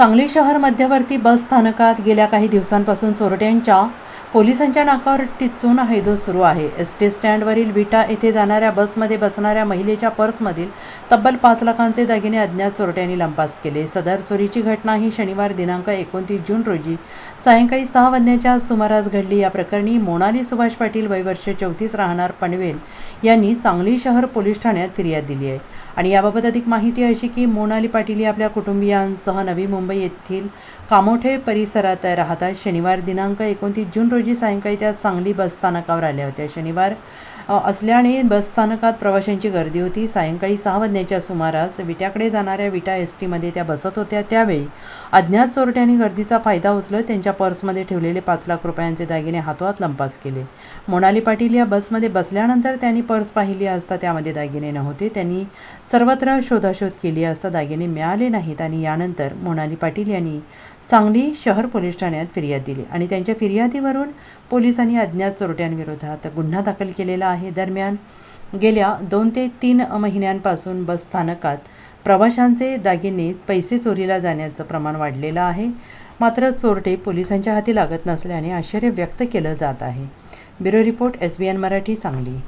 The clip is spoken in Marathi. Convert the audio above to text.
सांगली शहर मध्यवर्ती बस स्थानकात गेल्या काही दिवसांपासून चोरट्यांच्या पोलिसांच्या नाकावर टिचून हैदोस सुरू आहे. एस टी स्टँडवरील विटा येथे जाणाऱ्या बसमध्ये बसणाऱ्या महिलेच्या पर्समधील तब्बल पाच लाखांचे दागिने अज्ञात चोरट्यांनी लंपास केले. सदर चोरीची घटना ही शनिवार दिनांक एकोणतीस जून रोजी सायंकाळी सहा वाजण्याच्या सुमारास घडली. या प्रकरणी मोनाली सुभाष पाटील वयवर्ष चौतीस राहणार पनवेल यांनी सांगली शहर पोलीस ठाण्यात फिर्याद दिली आहे. आणि याबाबत अधिक माहिती अशी की मोनाली पाटील आपल्या कुटुंबियांसह नवी मुंबई येथील कामोठे परिसरात राहतात. शनिवार दिनांक एकोणतीस जून रोजी सायंकाळी त्या सांगली बस स्थानकावर आल्या होत्या. शनिवार असल्याने बस स्थानकात प्रवाशांची गर्दी होती. सायंकाळी सहा वाजण्याच्या सुमारास विट्याकडे जाणाऱ्या विटा एस टीमध्ये त्या बसत होत्या. त्यावेळी अज्ञात चोरट्यांनी गर्दीचा फायदा उचलत त्यांच्या पर्समध्ये ठेवलेले पाच लाख रुपयांचे दागिने हातोहात लंपास केले. मोनाली पाटील या बसमध्ये बसल्यानंतर त्यांनी पर्स पाहिली असता त्यामध्ये दागिने नव्हते. त्यांनी सर्वत्र शोधाशोध केली असता दागिने मिळाले नाहीत आणि यानंतर मोनाली पाटील यांनी सांगली शहर पोलीस ठाण्यात फिर्याद दिली आणि त्यांच्या फिर्यादीवरून पोलिसांनी अज्ञात चोरट्यांविरोधात गुन्हा दाखल केलेला आहे. दरम्यान गेल्या दोन ते तीन महिन्यांपासून बस स्थानकात प्रवाशांचे दागिने पैसे चोरीला जाण्याचं प्रमाण वाढलेलं आहे. मात्र चोरटे पोलिसांच्या हाती लागत नसल्याने आश्चर्य व्यक्त केलं जात आहे. Bureau report S B N Marathi Sangli.